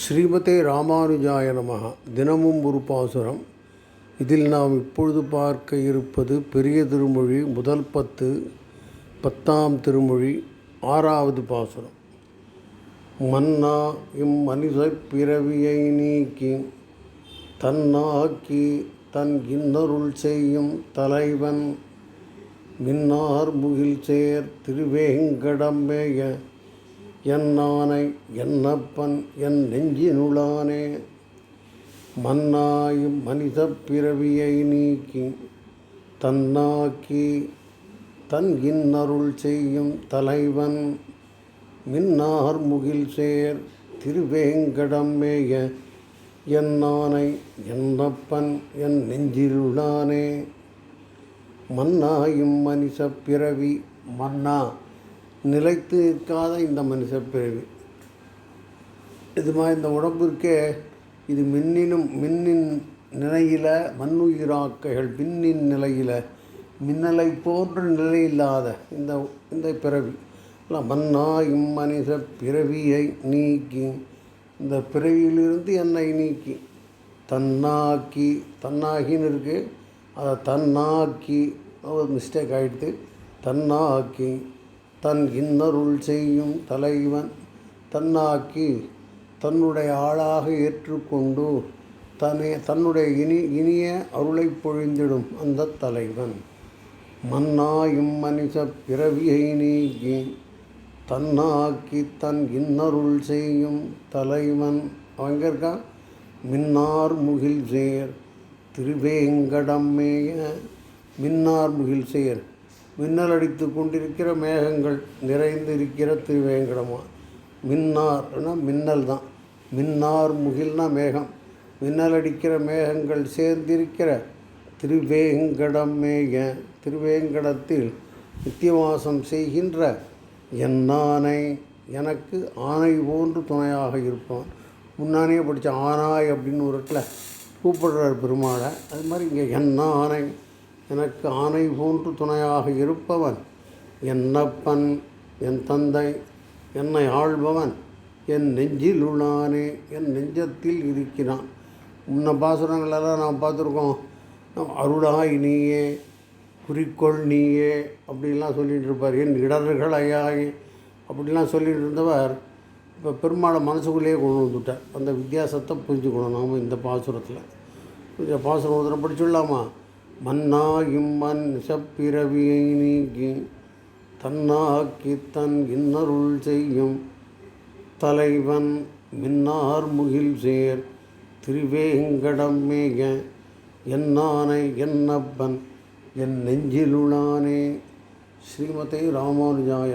ஸ்ரீமதே ராமானுஜாய நமகா தினமும் ஒரு பாசுரம். இதில் நாம் இப்பொழுது பார்க்க இருப்பது பெரிய திருமொழி முதல் பத்து பத்தாம் திருமொழி ஆறாவது பாசுரம். மன்னா இம்மனிதர் பிறவியை நீக்கி தன்னாக்கி தன் இன்னருள் செய்யும் தலைவன் மின்னார் முகில் சேர் திருவேங்கடமேய என்னானை என்னப்பன் என் நெஞ்சினுளானே மன்னாயும் மனித பிறவியை நீக்கி தன்னாக்கி தன் இன்னருள் செய்யும் தலைவன் மின்னார் முகில் சேர் திருவேங்கடமேய என்னானை என்னப்பன் என் நெஞ்சிலுளானே மன்னாயும் மனித பிறவி மன்னா. நிலைத்து நிற்காத இந்த மனுஷ பிறவி. இது மாதிரி இந்த உடம்பு இருக்கே இது மின்னினும் மின்னின் நிலையில் மண்ணுயிராக்கைகள் மின்னின் நிலையில் மின்னலை போன்ற நிலை இல்லாத இந்த இந்த பிறவி. இல்லை மன்னா இம்மனித பிறவியை நீக்கி இந்த பிறவியிலிருந்து என்னை நீக்கி தன்னாக்கி தன்னாகின்னு இருக்குது அதை தன்னாக்கி ஒரு மிஸ்டேக் ஆகிடுது தன்னாக்கி தன் இன்னருள் செய்யும் தலைவன் தன்னாக்கி தன்னுடைய ஆளாக ஏற்றுக்கொண்டு தன்னை தன்னுடைய இனி இனிய அருளை பொழிந்திடும் அந்த தலைவன். மன்னா மனித பிறவியை நீக்கி தன்னாக்கி தன் இன்னருள் செய்யும் தலைவன். அவங்க இருக்கான் மின்னார் முகில் சேர் திருவேங்கடம்மேய மின்னார் முகில் சேர் மின்னலடித்து கொண்டிருக்கிற மேகங்கள் நிறைந்து இருக்கிற திருவேங்கடமா மின்னார்னா மின்னல் தான். மின்னார் முகில்னா மேகம். மின்னல் அடிக்கிற மேகங்கள் சேர்ந்திருக்கிற திருவேங்கடமேய. திருவேங்கடத்தில் நித்தியவாசம் செய்கின்ற என்னானை எனக்கு ஆணை போன்று துணையாக இருப்பான். முன்னானே படித்த ஆனாய் அப்படின்னு ஒரு இடத்துல கூப்பிடுறார் பெருமாளை. அது மாதிரி இங்கே என்னானை எனக்கு ஆணை போன்று துணையாக இருப்பவன் என்னப்பன் என் தந்தை என்னை ஆள்பவன் என் நெஞ்சில் உள்ளானே என் நெஞ்சத்தில் இருக்கிறான். முன்ன பாசுரங்களெல்லாம் நாம் பார்த்துருக்கோம். அருளாய் நீயே குறிக்கோள் நீயே அப்படின்லாம் சொல்லிகிட்டு இருப்பார். என் இடர்கள் ஐயாய் அப்படிலாம் சொல்லிகிட்டு இருந்தவர் இப்போ பெருமாளை மனசுக்குள்ளேயே கொண்டு வந்துட்டார். அந்த வித்தியாசத்தை புரிஞ்சுக்கணும் நாம் இந்த பாசுரத்தில். இந்த பாசுரம் ஒரு படிச்சுடலாமா மன்னாயும் மண் செப்பிறவியை நீங்கி தன்னாக்கி தன் இன்னருள் செய்யும் தலைவன் மின்னார் முகில் சேர் திருவேங்கடம் மேக என்னானை என்னப்பன் என் நெஞ்சிலுளானே ஸ்ரீமதி ராமானுஜாய